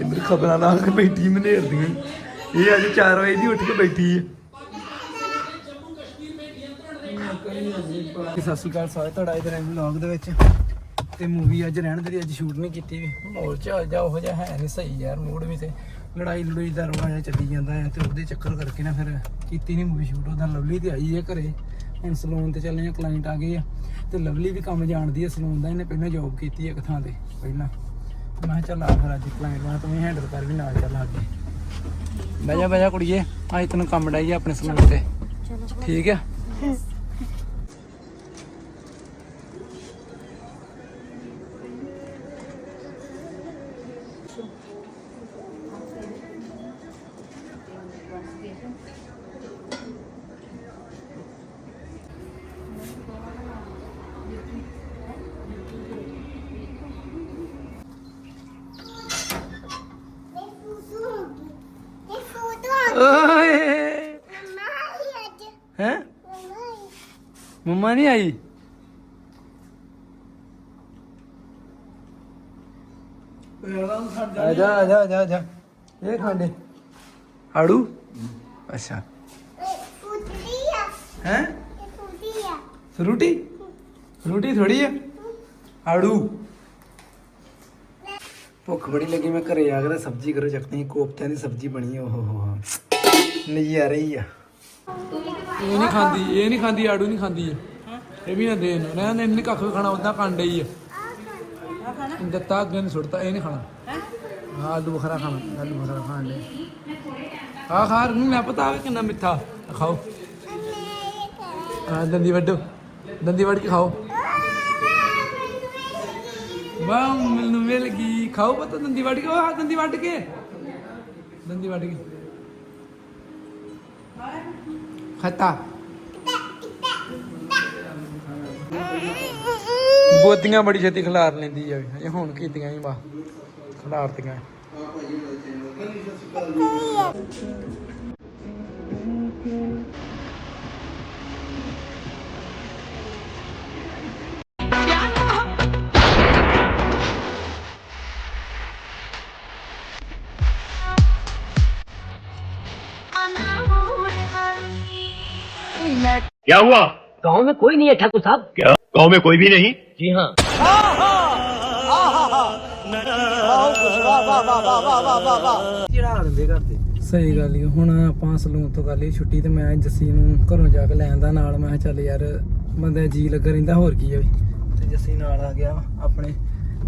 ਇੱਧਰ ਖਬਰਾਂ ਲਾ ਕੇ ਬੈਠੀ ਮਨੇਰ ਦੀਆਂ ਇਹ ਅੱਜ 4 ਵਜੇ ਦੀ ਉੱਠ ਕੇ ਬੈਠੀ ਹੈ ਸਤਿ ਸ਼੍ਰੀ ਅਕਾਲ ਸਾਰੇ ਤੁਹਾਡਾ ਇਧਰ ਵਲੌਗ ਦੇ ਵਿੱਚ। ਤੇ ਮੂਵੀ ਅੱਜ ਰਹਿਣ ਦੇ ਅੱਜ ਸ਼ੂਟ ਨਹੀਂ ਕੀਤੀ ਵੀ। ਮਾਹੌਲ ਚ ਆ ਜਾ ਉਹ ਜਿਹਾ ਹੈ ਨਹੀਂ ਸਹੀ ਯਾਰ ਮੂਡ ਵੀ ਤੇ ਲੜਾਈ ਲੜੂਈ ਦਾ ਰੌਲਾ ਜਿਹਾ ਚੱਲੀ ਜਾਂਦਾ ਹੈ ਤੇ ਉਹਦੇ ਚੱਕਰ ਕਰਕੇ ਨਾ ਫਿਰ ਕੀਤੀ ਨਹੀਂ ਮੂਵੀ ਸ਼ੂਟ ਉਹਦਾ ਲਵਲੀ ਤੇ ਆਈ ਹੈ ਘਰੇ। ਹੁਣ ਸਲੂਨ ਤੇ ਚੱਲੇ ਆ ਕਲਾਇੰਟ ਆ ਗਏ ਆ। ਤੇ ਲਵਲੀ ਵੀ ਕੰਮ ਜਾਣਦੀ ਹੈ ਸਲੂਨ ਦਾ ਇਹਨੇ ਪਹਿਲਾਂ ਜੌਬ ਕੀਤੀ ਹੈ ਇੱਕ ਥਾਂ ਤੇ, ਪਹਿਲਾਂ। ਮੈਂ ਕਿਹਾ ਚੱਲ ਆ ਫਿਰ ਅੱਜ ਕਲਾਇੰਟ ਮੈਂ ਤੂੰ ਹੈਂਡਲ ਕਰ ਵੀ ਨਾਲ ਚੱਲ ਆ ਕੇ। ਬਹਿ ਜਾ ਬਹਿ ਜਾ ਕੁੜੀਏ ਅੱਜ ਤੈਨੂੰ ਕੰਮ ਡਾਈ ਆ ਆਪਣੇ ਸਲੂਨ ਤੇ। ਠੀਕ ਆ? ਓਏ। ਹੈ? ਮੰਮਾ ਨਹੀਂ ਆਈ? ਆ ਜਾ ਆ ਜਾ ਆ ਜਾ ਆ ਜਾ। ਇਹ ਖਾਂਡੇ। ਆੜੂ? ਅੱਛਾ। ਹੈ? ਫਰੂਟੀ ਫਰੂਟੀ ਥੋੜੀ ਆ। ਆੜੂ। ਭੁੱਖ ਬੜੀ ਲੱਗੀ, ਮੈਂ ਘਰੇ ਆ ਕੇ ਸਬਜ਼ੀ ਕਰੋ ਚੱਕਣੀ ਕੋਫਤਿਆਂ ਦੀ ਸਬਜ਼ੀ ਬਣੀ ਓ ਹੋ ਹੋ। ਨਜ਼ਾਰੇ ਹੀ ਆ। ਇਹ ਨਹੀਂ ਖਾਂਦੀ, ਇਹ ਨਹੀਂ ਖਾਂਦੀ, ਆੜੂ ਨਹੀਂ ਖਾਂਦੀ। ਇਹ ਇਹ ਵੀ ਨਾ ਦੇ ਰਹਿਣ ਦੇ ਇਹਨੇ ਕੱਖ ਖਾਣਾ ਉਦਾਂ ਕੰਡ ਹੀ ਆ। ਦਿੱਤਾ, ਅੱਗੇ ਨੂੰ ਸੁੱਟਤਾ, ਇਹ ਨਹੀਂ ਖਾਣਾ। ਹਾਂ ਆਲੂ ਬਖਰਾ ਖਾਣਾ, ਆਲੂ ਬਖਰਾ ਖਾਣ ਦੇ ਆ ਖਾ ਨੂੰ ਮੈਂ ਪਤਾ ਆਵੇ ਕਿੰਨਾ ਮਿੱਠਾ। ਆਹ ਖਾਓ। ਆ ਦੰਦੀ ਵੱਢੋ। ਦੰਦੀ ਵੱਢ ਕੇ ਖਾਓ। ਵਾਹ, ਮੈਨੂੰ ਮਿਲ ਗਈ। ਖਾਓ ਪਤਾ, ਦੰਦੀ ਵੱਢ ਕੇ ਉਹ ਦੰਦੀ ਵੱਢ ਕੇ। ਦੰਦੀ ਵੱਢ ਕੇ। ਖਤਾ ਬੋਦੀਆਂ ਬੜੀ ਛੇਤੀ ਖਿਲਾਰ ਲੈਂਦੀ ਆ। ਇਹ ਹੁਣ ਕੀਤੀਆਂ ਹੀ ਬਾ ਖਿਲਾਰਤੀਆਂ। क्या हुआ गांव में कोई नहीं है ठाकुर साहब क्या गांव में कोई भी नहीं जी हाँ ਚੜਾ ਦਿੰਦੇ ਘਰ ਦੇ ਸਹੀ ਗੱਲ ਹੀ ਹੁਣ ਆਪਾਂ ਸਲੂਨ ਤੋਂ ਕਰ ਲਈ ਛੁੱਟੀ ਤੇ ਮੈਂ ਜੱਸੀ ਨੂੰ ਘਰੋਂ ਜਾ ਕੇ ਲੈਣ ਦਾ ਨਾਲ ਮੈਂ ਕਿਹਾ ਚੱਲ ਯਾਰ ਬੰਦੇ ਜੀ ਲੱਗਾ ਰਹਿੰਦਾ ਹੋਰ ਕੀ ਆ ਵੀ ਤੇ ਜੱਸੀ ਨਾਲ ਆ ਗਿਆ ਆਪਣੇ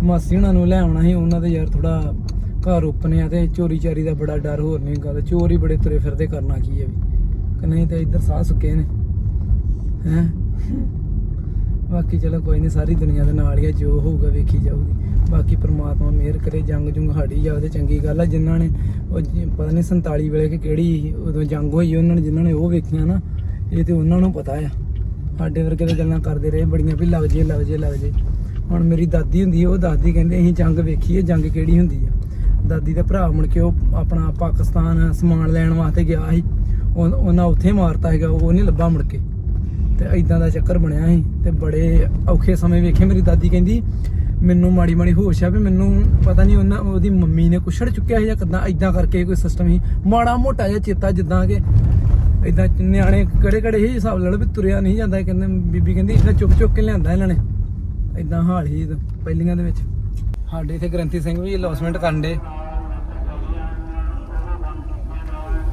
ਮਾਸੀ ਹੁਣਾਂ ਨੂੰ ਲੈ ਆਉਣਾ ਸੀ ਉਹਨਾਂ ਦੇ ਯਾਰ ਥੋੜਾ ਘਰ ਓਪਨ ਆ ਤੇ ਚੋਰੀ ਚਾਰੀ ਦਾ ਬੜਾ ਡਰ ਹੋਰ ਨਹੀਂ ਗੱਲ ਚੋਰੀ ਬੜੇ ਤੁਰੇ ਫਿਰਦੇ ਕਰਨਾ ਕੀ ਆ ਵੀ ਕਿ ਨਹੀਂ ਤੇ ਇੱਧਰ ਸਾਹ ਸੁੱਕੇ ਨੇ ਹੈ? ਬਾਕੀ ਚਲੋ ਕੋਈ ਨਹੀਂ ਸਾਰੀ ਦੁਨੀਆ ਦੇ ਨਾਲ ਹੀ ਆ, ਜੋ ਹੋਊਗਾ ਵੇਖੀ ਜਾਊਗੀ। ਬਾਕੀ ਪ੍ਰਮਾਤਮਾ ਮਿਹਰ ਕਰੇ, ਜੰਗ ਜੁੰਗ ਹਾੜੀ ਜਾਵੇ, ਤੇ ਚੰਗੀ ਗੱਲ ਆ, ਜਿਨ੍ਹਾਂ ਨੇ ਉਹ ਪਤਾ ਨਹੀਂ 47 ਵੇਲੇ ਕਿ ਕਿਹੜੀ ਉਦੋਂ ਜੰਗ ਹੋਈ, ਉਹਨਾਂ ਨੇ ਜਿਨ੍ਹਾਂ ਨੇ ਉਹ ਵੇਖੀਆਂ ਨਾ, ਇਹ ਤੇ ਉਹਨਾਂ ਨੂੰ ਪਤਾ ਆ। ਸਾਡੇ ਵਰਗੇ ਤਾਂ ਗੱਲਾਂ ਕਰਦੇ ਰਹੇ, ਬੜੀਆਂ ਵੀ ਲੱਗ ਜੇ ਲੱਗ ਜੇ ਲੱਗ ਜੇ। ਹੁਣ ਮੇਰੀ ਦਾਦੀ ਹੁੰਦੀ ਉਹ ਦਾਦੀ ਕਹਿੰਦੇ, ਅਸੀਂ ਜੰਗ ਵੇਖੀ ਹੈ ਜੰਗ ਕਿਹੜੀ ਹੁੰਦੀ ਆ? ਦਾਦੀ ਦਾ ਭਰਾ ਮੁੜ ਕੇ ਉਹ ਆਪਣਾ ਪਾਕਿਸਤਾਨ ਸਮਾਨ ਲੈਣ ਵਾਸਤੇ ਗਿਆ ਸੀ। ਉਹ- ਉਹਨਾਂ ਉੱਥੇ ਮਾਰਤਾ ਹੈਗਾ ਉਹ ਨਹੀਂ ਲੱਭਾ ਮੁੜ ਕੇ। ਤੇ ਐਦਾਂ ਦਾ ਚੱਕਰ ਬਣਿਆ ਸੀ ਤੇ ਬੜੇ ਔਖੇ ਸਮੇਂ ਵੇਖੇ ਮੇਰੀ ਦਾਦੀ ਕਹਿੰਦੀ, ਮੈਨੂੰ ਮਾੜੀ ਮਾੜੀ ਹੋਸ਼ ਆ ਵੀ ਮੈਨੂੰ ਪਤਾ ਨਹੀਂ ਉਹਨਾਂ, ਉਹਦੀ ਮੰਮੀ ਨੇ ਕੁਛੜ ਚੁੱਕਿਆ ਸੀ ਜਾਂ ਕਿਦਾਂ ਐਦਾਂ ਕਰਕੇ ਕੋਈ ਸਿਸਟਮ ਸੀ। ਮਾੜਾ ਮੋਟਾ ਜਿਹਾ ਚੇਤਾ ਜਿੱਦਾਂ ਕਿ ਐਦਾਂ ਨਿਆਣੇ ਕਿਹੜੇ ਕਿਹੜੇ ਹੀ ਹਿਸਾਬ ਨਾਲ ਵੀ ਤੁਰਿਆ ਨਹੀਂ ਜਾਂਦਾ। ਕਹਿੰਦੇ, ਬੀਬੀ ਕਹਿੰਦੀ, ਇਹਨਾਂ ਚੁੱਕ ਚੁੱਕ ਕੇ ਲਿਆਂਦਾ ਇਹਨਾਂ ਨੇ। ਐਦਾਂ ਹਾਲ ਹੀ ਪਹਿਲੀਆਂ ਦੇ ਵਿੱਚ। ਸਾਡੇ ਇੱਥੇ ਗ੍ਰੰਥੀ ਸਿੰਘ ਵੀ ਲੌਸਮੈਂਟ ਕਰਨ ਦੇ।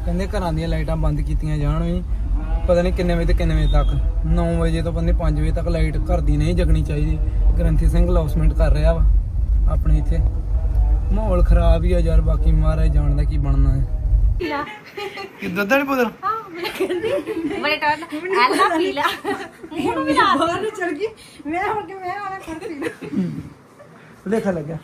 ਕਹਿੰਦੇ ਘਰਾਂ ਦੀਆਂ ਲਾਈਟਾਂ ਬੰਦ ਕੀਤੀਆਂ ਜਾਣ ਵੀ। ਪਤਾ ਨਹੀਂ ਕਿੰਨੇ ਵਜੇ ਤੇ ਕਿੰਨੇ ਵਜੇ ਤੱਕ। 9 ਵਜੇ ਤੋਂ ਪਤਾ ਨਹੀਂ 5 ਵਜੇ ਤੱਕ ਲਾਈਟ ਘਰ ਦੀ ਨਹੀਂ ਜਗਣੀ ਚਾਹੀਦੀ। ਗ੍ਰੰਥੀ ਸਿੰਘ ਲੌਸਮੈਂਟ ਕਰ ਰਿਹਾ ਵਾ ਆਪਣੇ ਇੱਥੇ। ਮਾਹੌਲ ਖਰਾਬ ਹੀ ਆ ਯਾਰ ਬਾਕੀ ਮਹਾਰਾਜ ਜਾਣਦਾ ਕੀ ਬਣਨਾ ਹੈ। ਕਿੱਦਾਂ ਦਾ ਨਹੀਂ ਪੁੱਤਰ? ਬੜੇ ਟੌਰ ਐਲਾ ਪੀਲਾ ਮੂੰਹ ਵੀ ਲਾ ਬਾਹਰ ਨੂੰ। ਚੜ ਗਈ। ਮੈਂ ਹੁਣ ਕਿ ਮੈਂ ਆਣਾ ਕਰ ਪੀਣਾ ਲੇਖਾ ਲੱਗਿਆ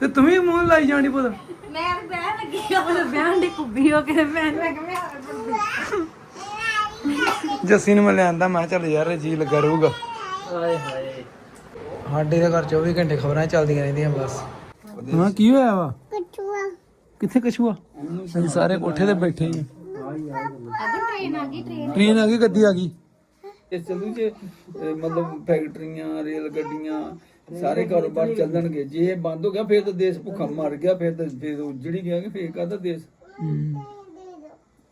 ਤੇ ਤੂੰ ਵੀ ਮੂੰਹ ਲਾਈ ਜਾਣੀ ਪੁੱਤ ਮੈਂ ਬਹਿ ਲੱਗੀ ਆ। ਬਿਆਨ ਦੀ ਕੁੱਬੀ ਹੋ ਕੇ ਮੈਂ ਮੈਂ ਮੈਂ ਜੱਸੀ ਨੂੰ ਮੈਂ ਲਿਆਂਦਾ ਮੈਂ ਚੱਲ ਯਾਰ ਜੀ ਲੱਗਾ ਰਹੂਗਾ। ਹਾਏ ਹਾਏ। ਸਾਡੇ ਦੇ ਘਰ 24 ਘੰਟੇ ਖਬਰਾਂ ਚੱਲਦੀਆਂ ਰਹਿੰਦੀਆਂ ਬਸ। ਹਾਂ ਕੀ ਹੋਇਆ ਵਾ? ਕਛੂਆ। ਕਿੱਥੇ ਕਛੂਆ? ਸਾਰੇ ਕੋਠੇ ਤੇ ਬੈਠੇ ਟ੍ਰੇਨ ਆ ਗਈ ਟ੍ਰੇਨ ਆ ਗਈ ਗੱਡੀ ਆ ਗਈ। ਇਸ ਚਲੂ ਜੇ ਮਤਲਬ ਫੈਕਟਰੀਆਂ ਰੇਲ ਗੱਡੀਆਂ ਸਾਰੇ ਕਾਰੋਬਾਰ ਚੱਲਣਗੇ। ਜੇ ਬੰਦ ਹੋ ਗਿਆ ਫਿਰ ਤਾਂ ਦੇਸ਼ ਭੁੱਖਾ ਮਰ ਗਿਆ ਫਿਰ ਤਾਂ ਫਿਰ ਉਜੜੀ ਗਿਆ ਕਿ ਫਿਰ ਕਾਹਦਾ ਦੇਸ਼?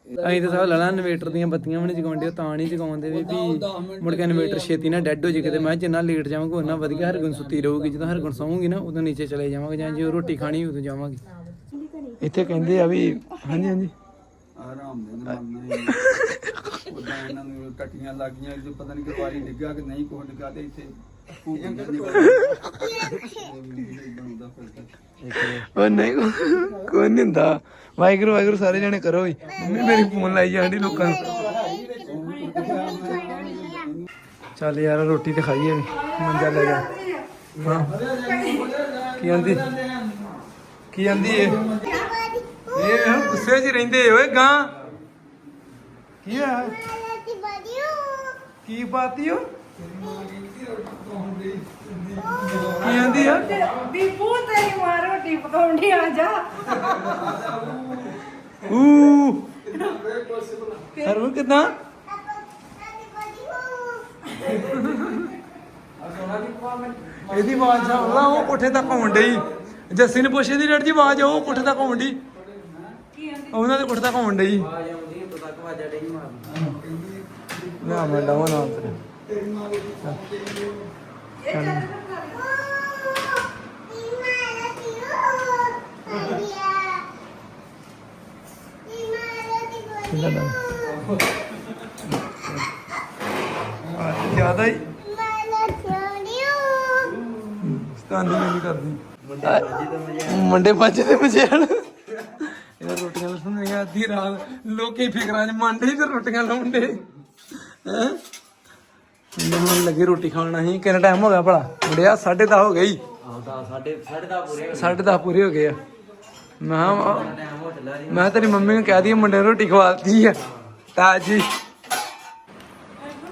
ਅਸੀਂ ਤਾਂ ਸਭ ਲੜਾ ਇਨਵੇਟਰ ਦੀਆਂ ਬੱਤੀਆਂ ਵੀ ਨਹੀਂ ਜਗਾਉਂਦੇ ਤਾਂ ਨਹੀਂ ਜਗਾਉਂਦੇ ਵੀ ਵੀ ਮੁੜ ਕੇ ਇਨਵੇਟਰ ਛੇਤੀ ਨਾ ਡੈੱਡ ਹੋ ਜੇ ਕਿਤੇ। ਮੈਂ ਜਿੰਨਾ ਲੇਟ ਜਾਵਾਂਗੇ ਉਹਨਾਂ ਵਧੀਆ ਹਰਗੁਣ ਸੁੱਤੀ ਰਹੂਗੀ। ਜਦੋਂ ਹਰਗੁਣ ਸੌਂਗੀ ਨਾ ਉਦੋਂ ਨੀਚੇ ਚਲੇ ਜਾਵਾਂਗੇ ਜਾਂ ਜੇ ਰੋਟੀ ਖਾਣੀ ਉਦੋਂ ਜਾਵਾਂਗੇ। ਇੱਥੇ ਕਹਿੰਦੇ ਆ ਵੀ ਹਾਂਜੀ ਹਾਂਜੀ। ਆਰਾਮ ਦੇ ਨਾਲ ਉਹਦਾ ਇਹਨਾਂ ਨੂੰ ਟੱਟੀਆਂ ਲੱਗੀਆਂ ਜੋ ਪਤਾ ਨਹੀਂ ਕਿ ਵਾਰੀ ਡਿੱਗਾ ਕਿ ਨਹੀਂ ਕੋਹ ਡਿੱਗਾ ਤੇ ਇੱਥੇ ਨਹੀਂ ਉਹ ਨਹੀਂ ਕੋਈ ਨਹੀਂ ਹੁੰਦਾ। ਵਾਹਿਗੁਰੂ ਵਾਹਿਗੁਰੂ ਸਾਰੇ ਜਣੇ ਕਰੋ ਵੀ ਮੰਮੀ ਮੇਰੀ ਫੋਨ ਲਾਈ ਜਾਂਦੀ ਲੋਕਾਂ ਨੂੰ। ਚੱਲ ਯਾਰ ਰੋਟੀ ਤੇ ਖਾਈਏ ਵੀ। ਮੰਜਾ ਲੈ ਜਾ। ਕੀ ਆਂਦੀ? ਕੀ ਆਂਦੀ ਏ ਇਹ ਹੁਣ ਗੁੱਸੇ 'ਚ ਰਹਿੰਦੇ ਓਏ ਗਾਂ। ਕੀ ਆ? ਕੀ ਬਾਤੀ ਹੋ ਕੀ ਆਂਦੀ ਆ? ਬੀਬੂ ਤੇਰੀ ਮਾਂ ਰੋਟੀ ਪਕਾਉਂਦੀ ਆ ਜਾ। ਊ। ਹਰਮਨ ਕਿਦਾਂ? ਇਹਦੀ ਆਵਾਜ਼ ਆਉਂਦਾ ਉਹ ਕੋਠੇ ਤੱਕ ਆਉਣ ਡਈ। ਜੱਸੀ ਨੇ ਪੁੱਛੀ ਦੀ ਡੈਡ ਜੀ ਆਵਾਜ਼ ਉਹ ਕੋਠੇ ਤੱਕ ਆਉਣ ਡਈ। ਉਹਨਾਂ ਦੇ ਕੋਠੇ ਤੱਕ ਆਉਣ ਡਈ। ਆਵਾਜ਼ ਆਉਂਦੀ ਹੈ ਤੱਕ ਆਵਾਜ਼ਾਂ ਡਈ ਮਾਰਦੀ ਨਾ ਮੈਂ ਡਾਵਾਂ ਨਾ ਤੇਰੇ। ਕਿੰਨਾ ਨਾ ਜ਼ਿਆਦਾ ਹੀ। ਸਤਾਨੀ ਨਹੀਂ ਕਰਦੀ ਮੁੰਡੇ ਭੱਜੇ ਤੇ ਮਜੇਣ ਇਹਨਾਂ ਰੋਟੀਆਂ ਲਸਣੀਆਂ ਅੱਧੀ ਰਾਤ। ਲੋਕੀ ਫਿਕਰਾਂ 'ਚ ਮੰਡੇ ਤੇ ਰੋਟੀਆਂ ਲਾਉਂਦੇ। ਹੈ? ਮੈਨੂੰ ਲੱਗੇ ਰੋਟੀ ਖਾਣਾ ਸੀ ਕਿੰਨਾ ਟਾਈਮ ਹੋ ਗਿਆ ਭਲਾ? ਮੁੰਡਿਆ 10:30 ਹੋ ਗਈ ਸਾਡੇ ਸਾਡੇ ਦਾ ਪੂਰੇ 10:30 ਪੂਰੇ ਹੋ ਗਏ ਆ। ਮੈਂ ਕਿਹਾ, ਮੈਂ ਤੇਰੀ ਮੰਮੀ ਨੂੰ ਕਹਿ ਦਈ ਮੁੰਡੇ ਨੂੰ ਰੋਟੀ ਖਵਾਤੀ ਆ। ਤਾਂ ਜੀ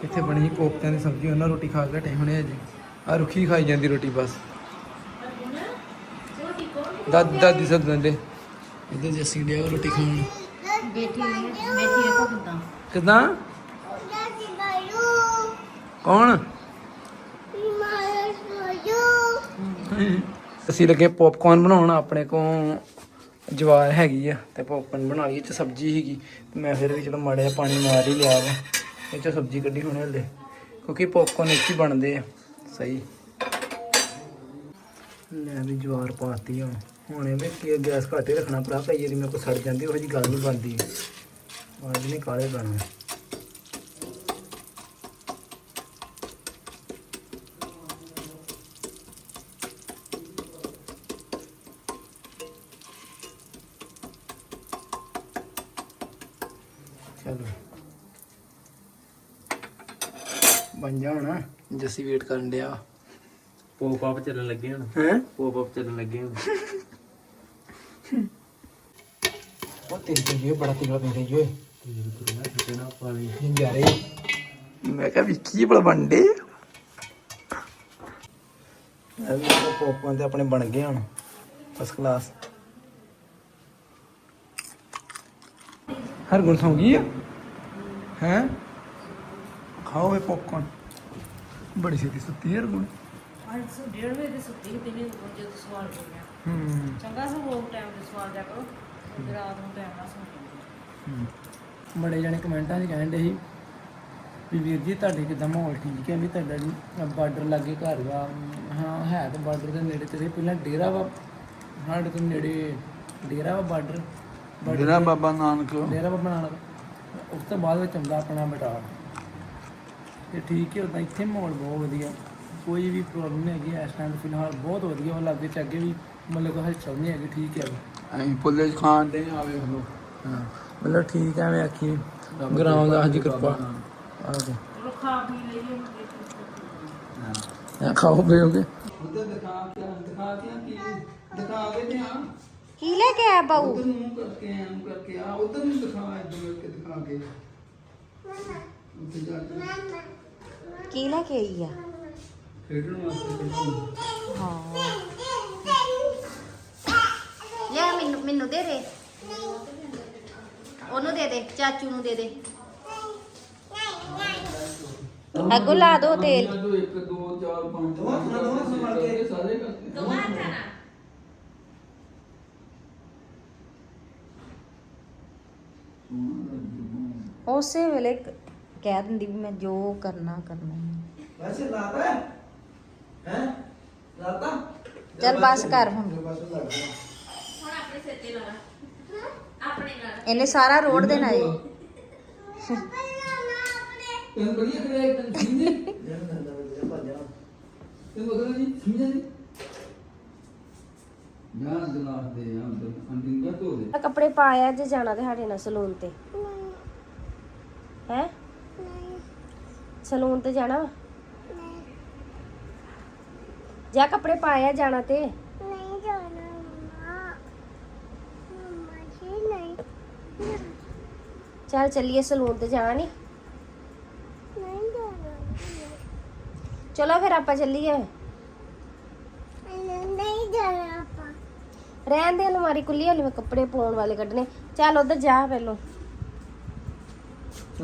ਇੱਥੇ ਬਣੀ ਸੀ ਕੋਫਤਿਆਂ ਦੀ ਸਬਜ਼ੀ ਉਹਨਾਂ ਰੋਟੀ ਖਾ ਕੇ ਹਟੇ ਹੁਣੇ ਅਜੇ ਆ ਰੁੱਖੀ ਖਾਈ ਜਾਂਦੀ ਰੋਟੀ ਬਸ। ਦਾਦੀ ਦਾਦੀ ਸਦ ਦੰਦੇ। ਇਹਦੇ ਜੱਸੀ ਡਿਆ ਰੋਟੀ ਖਾਣ। ਹੈ ਬੈਠੀ ਵੇਖੋ ਕਿਦਾਂ ਕਿਦਾਂ? ਕੌਣ? ਅਸੀਂ ਲੱਗੇ ਪੌਪਕਾਰਨ ਬਣਾਉਣ, ਆਪਣੇ ਕੋ ਜਵਾਰ ਹੈਗੀ ਆ ਤੇ ਪੌਪਕਾਰਨ ਬਣਾ ਲਈ, ਇਹ ਚ ਸਬਜ਼ੀ ਹੈਗੀ ਮੈਂ ਫਿਰ ਵੀ ਚਲੋ ਮਾੜਾ ਪਾਣੀ ਮਾਰ ਹੀ ਲਿਆ ਵਾ। ਇਹ ਚ ਸਬਜ਼ੀ ਕੱਢੀ ਹੋਣੀ ਹਲੇ। ਕਿਉਂਕਿ ਪੌਪਕਾਰਨ ਇੱਥੇ ਹੀ ਬਣਦੇ ਆ। ਸਹੀ। ਲੈ ਵੀ ਜਵਾਰ ਪਾਤੀ ਹੁਣ ਹੁਣ ਇਹ ਵੀ ਗੈਸ ਘੱਟ ਹੀ ਰੱਖਣਾ ਭਰਾ, ਕਈ ਵਾਰੀ ਮੇਰੇ ਕੋ ਸੜ ਜਾਂਦੀ, ਉਹ ਜੀ ਗੱਲ ਨਹੀਂ ਬਣਦੀ। ਅੱਜ ਨਹੀਂ ਕਾਲੇ ਬਣਨਾ। ਚਲੋ। ਬਣ ਜਾਣਾ ਜੱਸੀ ਵੇਟ ਕਰਨ ਡਿਆ। ਪੋਪ ਅਪ ਚੱਲਣ ਲੱਗੇ ਹੁਣ। ਹੈ? ਪੋਪ ਅਪ ਚੱਲਣ ਲੱਗੇ ਹੁਣ। ਉਹ ਤੇਰੀ ਤੇ ਇਹ ਬੜਾ ਤੇਰਾ ਪੀਂਦੇ ਜੋਏ ਕਿਹਨਾਂ ਪਾਣੀ। ਯਾਰੇ ਮੈਂ ਕਿਹਾ ਵੀ ਕੀ ਬੜਾ ਬੰਡੇ ਤਾਂ ਪੋਪਕੌਰਨ ਤੇ ਆਪਣੇ ਬਣ ਗਏ ਹੁਣ। ਫਸਟ ਕਲਾਸ ਹਰ ਗੁਣ ਸੌਂ ਗਈ ਹੈ ਹੈ? ਖਾਓ ਵੇ ਪੋਪਕੌਰਨ ਬੜੀ ਛੇਤੀ ਸੁੱਤੀ ਹੈ ਹਰ ਗੁਣ ਅੱਜ ਸੋ ਡੇਢ ਵਜੇ ਦੀ ਸੁੱਤੀ ਤੇ ਨਹੀਂ ਜਦੋਂ ਸਵਾਲ ਹੋ ਗਿਆ। ਹੂੰ। ਚੰਗਾ ਸੋ ਉਹ ਟਾਈਮ ਦੇ ਸਵਾਲ ਜਾ ਕਰੋ ਤੇ ਰਾਤ ਨੂੰ ਟਾਈਮ ਨਾਲ ਸੌਂ ਬੜੇ ਜਣੇ ਕਮੈਂਟਾਂ 'ਚ ਕਹਿਣ ਦੇ ਸੀ ਵੀ ਵੀਰ ਜੀ ਤੁਹਾਡੇ ਕਿਦਾਂ ਮਾਹੌਲ ਠੀਕ ਹੈ? ਵੀ ਤੁਹਾਡਾ ਜੀ ਬਾਰਡਰ ਲੱਗੇ ਘਰ ਵਾ। ਹਾਂ ਹੈ ਤਾਂ ਬਾਰਡਰ ਦੇ ਨੇੜੇ ਤੇ ਪਹਿਲਾਂ ਡੇਰਾ ਵਾ। ਸਾਡੇ ਤੋਂ ਨੇੜੇ ਡੇਰਾ ਵਾ ਬਾਰਡਰ। ਜਿਹੜਾ ਬਾਬਾ ਨਾਨਕ। ਡੇਰਾ ਵਾ ਬਣਾਉਣਾ ਉਸ ਤੋਂ ਬਾਅਦ ਵਿੱਚ ਆਉਂਦਾ ਆਪਣਾ ਬਟਾਲ ਤੇ ਠੀਕ ਹੈ ਉਦਾਂ ਇੱਥੇ ਮਾਹੌਲ ਬਹੁਤ ਵਧੀਆ। ਕੋਈ ਵੀ ਪ੍ਰੋਬਲਮ ਨਹੀਂ ਹੈਗੀ ਇਸ ਟਾਈਮ ਫਿਲਹਾਲ ਬਹੁਤ ਵਧੀਆ। ਵਾ ਲੱਗੇ ਚ ਅੱਗੇ ਵੀ ਮਤਲਬ ਕੋਈ ਹਲਚਲ ਨਹੀਂ ਹੈਗੀ ਠੀਕ ਹੈ। ਅਸੀਂ ਪੁੱਲੇ ਖਾਣ ਦੇ ਆਵੇ ਹਲੋ ਹਾਂ। ਮਤਲਬ ਠੀਕ ਹੈ ਮੈਂ ਆਖੀ ਗਰਾਮ ਦਾ ਹਜੀ ਕਿਰਪਾ ਆਹ ਚਲੋ ਖਾ ਪੀ ਲਈਏ ਦੇਖੋ। ਖਾਓ ਪੀਓਗੇ? ਉਧਰ ਦਿਖਾ ਕੇ ਦਿਖਾ ਕੇ ਕੀ ਦਿਖਾ ਕੇ ਤੇ ਆ। ਕੀ ਲੈ ਕੇ ਆਇਆ ਬਾਊ? ਉਧਰ ਨੂੰ ਕਰਕੇ ਐਂ ਕਰਕੇ ਆ ਉਧਰ ਨੂੰ ਦਿਖਾ ਇਧਰ ਕੇ ਦਿਖਾ ਕੇ। ਉੱਥੇ ਜਾ ਕੇ। ਕੀ ਲੈ ਕੇ ਆਈ ਆ? ਖੇਡਣ ਵਾਸਤੇ ਖੇਡਣ ਹਾਂ। ਲੈ ਮੈਨੂੰ ਮੈਨੂੰ ਦੇ ਦੇ। ਉਹਨੂੰ ਦੇ ਦੇ ਚਾਚੂ ਨੂੰ ਦੇ ਦੇ। ਅੱਗੋਂ ਲਾ ਦੋ ਤੇਲ। ਦੋ ਇੱਕ ਦੋ ਚਾਰ ਪੰਜ ਦੋਵਾਂ ਖਾਣਾ, ਦੋਵਾਂ ਖਾਣਾ ਮਲ ਕੇ। ਸਾਰੇ ਕਰਦੇ ਦੋਵਾਂ ਉਸੇ ਵੇਲੇ ਕਹਿ ਦਿੰਦੀ ਵੀ ਮੈਂ ਜੋ ਕਰਨਾ ਕਰਨਾ ਵੈਸੇ ਲਾਤਾ ਹੈ? ਹੈ? ਲਾਤਾ? ਚੱਲ ਬਸ ਕਰ ਹੁਣ। ਬਸ ਲੱਗ ਗਿਆ। ਹੁਣ ਆਪਣੇ ਸਿਰ ਤੇ ਲਾ ਆਪਣੇ ਨਾਲ। ਇਹਨੇ ਸਾਰਾ ਰੋਡ ਦੇਣਾ ਏ। ਤੈਨੂੰ ਬੜੀ ਅਗਲੇ ਤੈਨੂੰ ਸਮਝੇ ਭੱਜਿਆ ਤੈਨੂੰ ਅਗਲੇ ਨਹੀਂ ਸਮਝੇ ਨਹੀਂ ਨਾ ਜਨਾਬ ਦੇ ਅੰਦਰ, ਅੰਡਿੰਗ ਧੋ ਦੇ ਕੱਪੜੇ ਪਾਇਆ ਜੇ ਜਾਣਾ ਤੇ ਸਾਡੇ ਨਾਲ ਸਲੂਨ ਤੇ। ਹੈ? ਸਲੂਨ ਤੇ ਜਾਣਾ ਵਾ? ਜਾ ਕੱਪੜੇ ਪਾਇਆ ਜਾਣਾ ਤੇ। ਨਹੀਂ ਜਾਣਾ ਮੰਮਾ ਮੰਮਾ ਜੀ ਨਹੀਂ ਚੱਲ ਚੱਲੀਏ ਸਲੂਨ ਤੇ, ਜਾਣਾ ਨਹੀਂ ਨਹੀਂ ਜਾਣਾ ਚਲੋ ਫਿਰ ਆਪਾਂ ਚੱਲੀਏ ਨਹੀਂ ਨਹੀਂ ਜਾਣਾ ਆਪਾਂ ਰਹਿਣ ਦੇ ਅਲਮਾਰੀ ਖੁੱਲੀ ਹਲੇ ਮੈਂ ਕੱਪੜੇ ਪਾਉਣ ਵਾਲੇ ਕੱਢਣੇ। ਚੱਲ ਉਧਰ ਜਾ ਪਹਿਲੋਂ।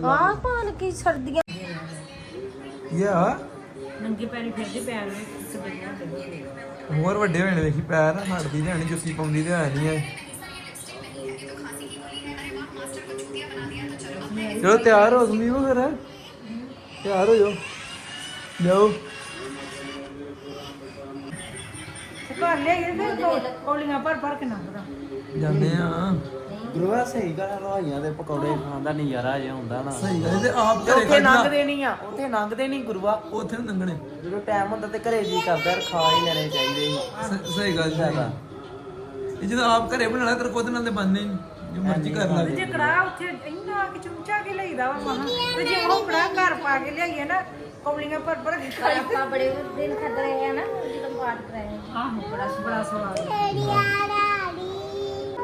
ਆਹ ਪਾਣ ਕੀ ਸਰਦੀਆਂ ਯਾ ਨੰਗੇ ਪੈਰੀ ਫਿਰਦੇ ਪੈਰ ਵਿੱਚ ਹੋਰ ਵੱਡੇ ਨੇ ਵੇਖੀ ਪੈਰ ਹਟਦੀ ਹਣੀ ਜੁੱਤੀ ਪਾਉਂਦੀ ਤੇ ਹੈ ਨਹੀਂ ਐ। ਚਲੋ ਤਿਆਰ ਹੋ ਸਮੀ ਫਿਰ। ਤਿਆਰ ਹੋ ਜਾਓ। ਜਾਓ ਘਰ ਲੈ ਗਏ ਫਿਰ ਕੌ- ਕੌਲੀਆਂ ਭਰ ਭਰ ਕੇ ਨੰਗਦਾ ਜਾਂਦੇ ਆ। ਗੁਰੂਆ ਸਹੀ ਗੱਲ ਹਲਵਾਈਆਂ ਦੇ ਪਕੌੜੇ ਖਾਣ ਦਾ ਨਜ਼ਾਰਾ ਜਿਹਾ ਹੁੰਦਾ ਨਾ। ਸਹੀ ਗੱਲ ਤੇ ਆਪ ਤੇ ਘਰੇ ਉੱਥੇ ਕੱਢਣਾ ਲੰਘਦੇ ਨਹੀਂ ਆ ਉੱਥੇ ਲੰਘਦੇ ਨਹੀਂ ਗੁਰੂਆ। ਉੱਥੇ ਨੀ ਲੰਘਣੇ। ਜਦੋਂ ਟਾਈਮ ਹੁੰਦਾ ਤੇ ਘਰੇ ਜੀ ਕਰਦਾ ਯਾਰ ਖਾ ਹੀ ਲੈਣੇ ਚਾਹੀਦੇ ਸੀ। ਸ- ਸਹੀ ਗੱਲ ਹੈ ਇਹ ਜਦੋਂ ਆਪ ਘਰੇ ਬਣਾਣਾ ਤੇਰੇ ਕੋਲ ਨਾਲ ਤੇ ਬੰਨੇ ਜੋ ਮਰਜ਼ੀ ਕਰ ਲਾ। ਜੇ ਕੜਾ ਉੱਥੇ ਇੰਨਾ ਕਿ ਚੁੰਚਾ ਕੇ ਲਈਦਾ ਵਾ ਮਹਾਂ ਤੇ ਜੇ ਉਹ ਕੜਾ ਘਰ ਪਾ ਕੇ ਲਿਆਈਏ ਨਾ ਕੌਲੀਆਂ ਭਰ ਭਰ ਕੇ ਖਾਈ ਆਪਾਂ ਬੜੇ ਦਿਨ ਖੱਦ ਰਹੇ ਆ ਨਾ ਜਦੋਂ ਪਾਠ ਕਰਾਏ ਆਹੋ ਬੜਾ ਬੜਾ ਸਵਾਦ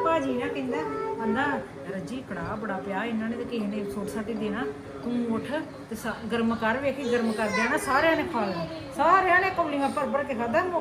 ਭਾਜੀ ਨਾ ਕਹਿੰਦਾ ਕਹਿੰਦਾ ਰੱਜੀ ਕੜਾ ਬੜਾ ਪਿਆ ਇਹਨਾਂ ਨੇ ਤੇ ਕਿਸੇ ਨੇ ਸੁੱਟ ਸੱਟ ਦੇਣਾ। ਤੂੰ ਉੱਠ ਤੇ ਸਾ- ਗਰਮ ਕਰ ਵੇਖੀ ਗਰਮ ਕਰ ਦੇਣਾ ਸਾਰਿਆਂ ਨੇ ਖਾ ਲੈਣਾ। ਸਾਰਿਆਂ ਨੇ ਕੌਲੀਆਂ ਭਰ ਭਰ ਕੇ ਖਾਦਾ